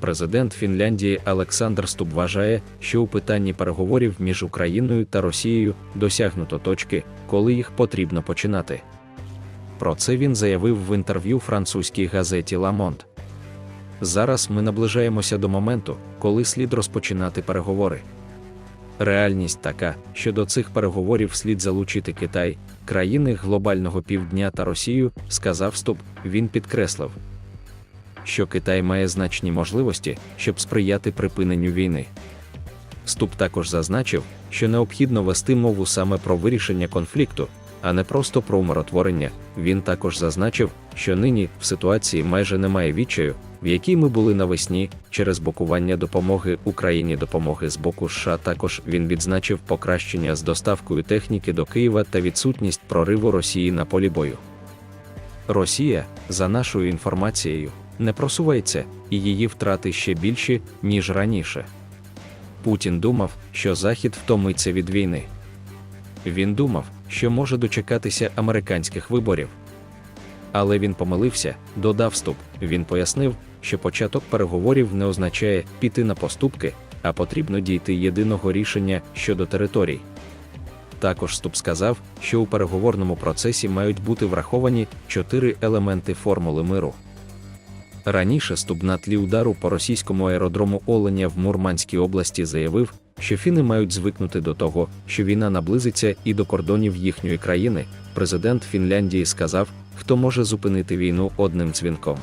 Президент Фінляндії Олександр Ступ вважає, що у питанні переговорів між Україною та Росією досягнуто точки, коли їх потрібно починати. Про це він заявив в інтерв'ю французькій газеті Ламонт. Зараз ми наближаємося до моменту, коли слід розпочинати переговори. Реальність така, що до цих переговорів слід залучити Китай, країни глобального півдня та Росію, сказав Ступ, він підкреслив, що Китай має значні можливості, щоб сприяти припиненню війни. Ступ також зазначив, що необхідно вести мову саме про вирішення конфлікту, а не просто про умиротворення. Він також зазначив, що нині в ситуації майже немає відчаю, в якій ми були навесні, через блокування допомоги Україні допомоги з боку США. Також він відзначив покращення з доставкою техніки до Києва та відсутність прориву Росії на полі бою. Росія, за нашою інформацією, не просувається, і її втрати ще більші, ніж раніше. Путін думав, що Захід втомиться від війни. Він думав, що може дочекатися американських виборів. Але він помилився, додав Ступ. Він пояснив, що початок переговорів не означає піти на поступки, а потрібно дійти єдиного рішення щодо територій. Також Ступ сказав, що у переговорному процесі мають бути враховані чотири елементи формули миру. Раніше Ступ на тлі удару по російському аеродрому Оленя в Мурманській області заявив, що фіни мають звикнути до того, що війна наблизиться і до кордонів їхньої країни. Президент Фінляндії сказав, хто може зупинити війну одним дзвінком.